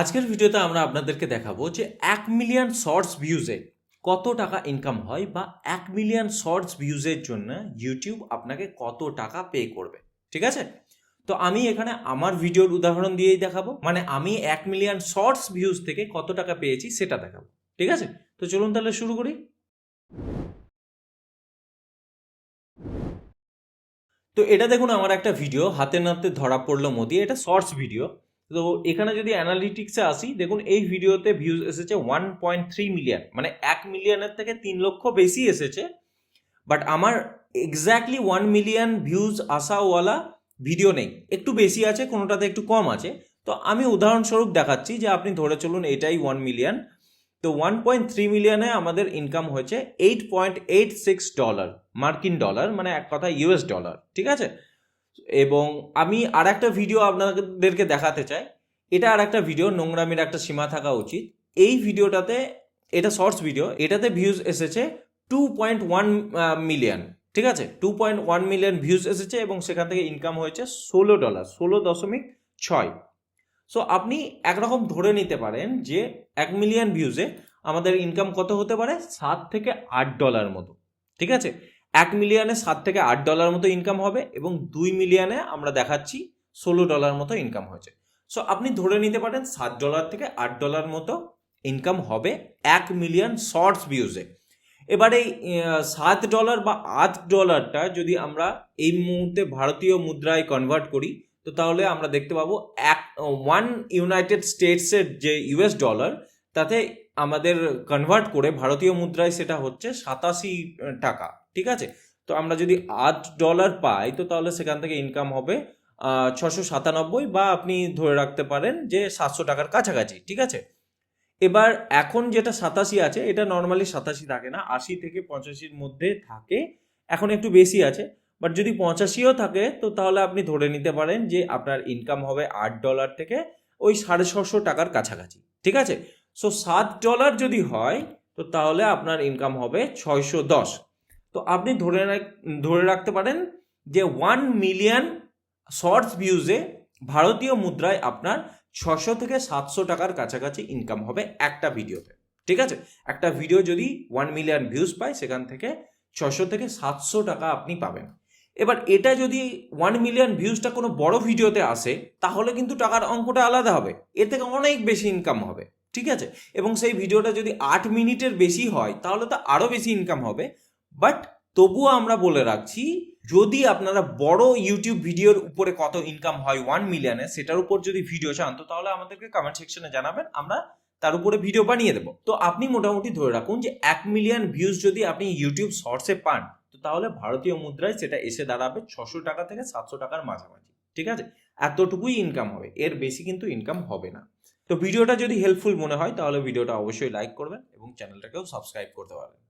আজকের ভিডিওতে আমরা আপনাদেরকে দেখাবো যে এক মিলিয়ন শর্টস ভিউজে কত টাকা ইনকাম হয় বা এক মিলিয়ন শর্টস ভিউজের জন্য ইউটিউব আপনাকে কত টাকা পে করবে, ঠিক আছে? তো আমি এখানে আমার ভিডিওর উদাহরণ দিয়েই দেখাবো মানে আমি এক মিলিয়ন শর্টস ভিউজ থেকে কত টাকা পেয়েছি সেটা দেখাবো, ঠিক আছে? তো চলুন তাহলে শুরু করি। তো এটা দেখুন, আমার একটা ভিডিও, হাতে নাতে ধরা পড়ল মোদি, এটা শর্টস ভিডিও। তো এখানে যদি অ্যানালিটিক্সে আসি, দেখুন এই ভিডিওতে ভিউজ এসেছে ওয়ান পয়েন্ট থ্রি মিলিয়ন মানে এক মিলিয়নের থেকে তিন লক্ষ বেশি এসেছে। বাট আমার এক্স্যাক্টলি ওয়ান মিলিয়ন ভিউজ আসাওয়ালা ভিডিও নেই। একটু বেশি আছে, কোনোটাতে একটু কম আছে। তো আমি উদাহরণস্বরূপ দেখাচ্ছি যে আপনি ধরে চলুন এটাই ওয়ান মিলিয়ন তো ওয়ান পয়েন্ট থ্রি মিলিয়নে আমাদের ইনকাম হয়েছে eight point eight six dollar মার্কিন ডলার মানে এক কথা ইউএস ডলার ঠিক আছে? এবং আমি আর একটা ভিডিও আপনাদেরকে দেখাতে চাই। এটা আর একটা ভিডিও নোংরামির একটা সীমা থাকা উচিত। এই ভিডিওটাতে এটা শর্টস ভিডিও এটাতে ভিউজ এসেছে টু পয়েন্ট ওয়ান মিলিয়ন ঠিক আছে? Two point one million views এসেছে এবং সেখান থেকে ইনকাম হয়েছে ষোলো ডলার ষোলো দশমিক ছয়। সো আপনি একরকম ধরে নিতে পারেন যে এক মিলিয়ন ভিউজে আমাদের ইনকাম কত হতে পারে? সাত থেকে আট ডলার মতো, ঠিক আছে? এক মিলিয়নে সাত থেকে আট ডলার মতো ইনকাম হবে এবং দুই মিলিয়নে আমরা দেখাচ্ছি ষোলো ডলার মতো ইনকাম হয়েছে। সো আপনি ধরে নিতে পারেন সাত ডলার থেকে আট ডলার মতো ইনকাম হবে এক মিলিয়ন শর্টস ভিউজে এবারে এই, সাত ডলার বা আট ডলারটা যদি আমরা এই মুহূর্তে ভারতীয় মুদ্রায় কনভার্ট করি তো তাহলে আমরা দেখতে পাবো এক ওয়ান ইউনাইটেড স্টেটসের যে ইউএস ডলার তাতে আমাদের কনভার্ট করে ভারতীয় মুদ্রায় সেটা হচ্ছে সাতাশি টাকা। ঠিক আছে? তো আমরা যদি আট ডলার পাই, তো তাহলে সেখান থেকে ইনকাম হবে ছশো সাতানব্বই বা আপনি ধরে রাখতে পারেন যে সাতশো টাকার কাছাকাছি, ঠিক আছে? এবার এখন যেটা সাতাশি আছে, এটা নর্মালি সাতাশি থাকে না, আশি থেকে পঁচাশির মধ্যে থাকে, এখন একটু বেশি আছে বাট যদি পঁচাশিও থাকে, তো তাহলে আপনি ধরে নিতে পারেন যে আপনার ইনকাম হবে আট ডলার থেকে ওই সাড়ে ছশো টাকার কাছাকাছি, ঠিক আছে? সো সাত ডলার যদি হয়, তো তাহলে আপনার ইনকাম হবে ছয়শো দশ। তো আপনি ধরে ধরে রাখতে পারেন যে ওয়ান মিলিয়ন শর্টস ভিউজে ভারতীয় মুদ্রায় আপনার ছশো থেকে সাতশো টাকার কাছাকাছি ইনকাম হবে একটা ভিডিওতে ঠিক আছে? একটা ভিডিও যদি ওয়ান মিলিয়ন ভিউজ পায়, সেখান থেকে ছশো থেকে সাতশো টাকা আপনি পাবেন। এবার এটা যদি ওয়ান মিলিয়ন ভিউজটা কোনো বড় ভিডিওতে আসে, তাহলে কিন্তু টাকার অঙ্কটা আলাদা হবে। এর থেকে অনেক বেশি ইনকাম হবে। ঠিক আছে? এবং সেই ভিডিওটা যদি আট মিনিটের বেশি হয়, তাহলে তো আরও বেশি ইনকাম হবে। বাট তবুও আমরা বলে রাখছি, যদি আপনারা বড় ইউটিউব ভিডিওর উপরে কত ইনকাম হয় ওয়ান মিলিয়নে সেটার উপর যদি ভিডিও চান, তো তাহলে আমাদেরকে কমেন্ট সেকশনে জানাবেন, আমরা তার উপরে ভিডিও বানিয়ে দেবো। তো আপনি মোটামুটি ধরে রাখুন যে এক মিলিয়ন ভিউজ যদি আপনি ইউটিউব শর্টসে পান, তো তাহলে ভারতীয় মুদ্রায় সেটা এসে দাঁড়াবে ছশো টাকা থেকে সাতশো টাকার মাঝামাঝি, ঠিক আছে? এতটুকুই ইনকাম হবে, এর বেশি কিন্তু ইনকাম হবে না। তো ভিডিওটা যদি হেল্পফুল মনে হয়, তাহলে ভিডিওটা অবশ্যই লাইক করবেন এবং চ্যানেলটাকেও সাবস্ক্রাইব করতে পারবেন।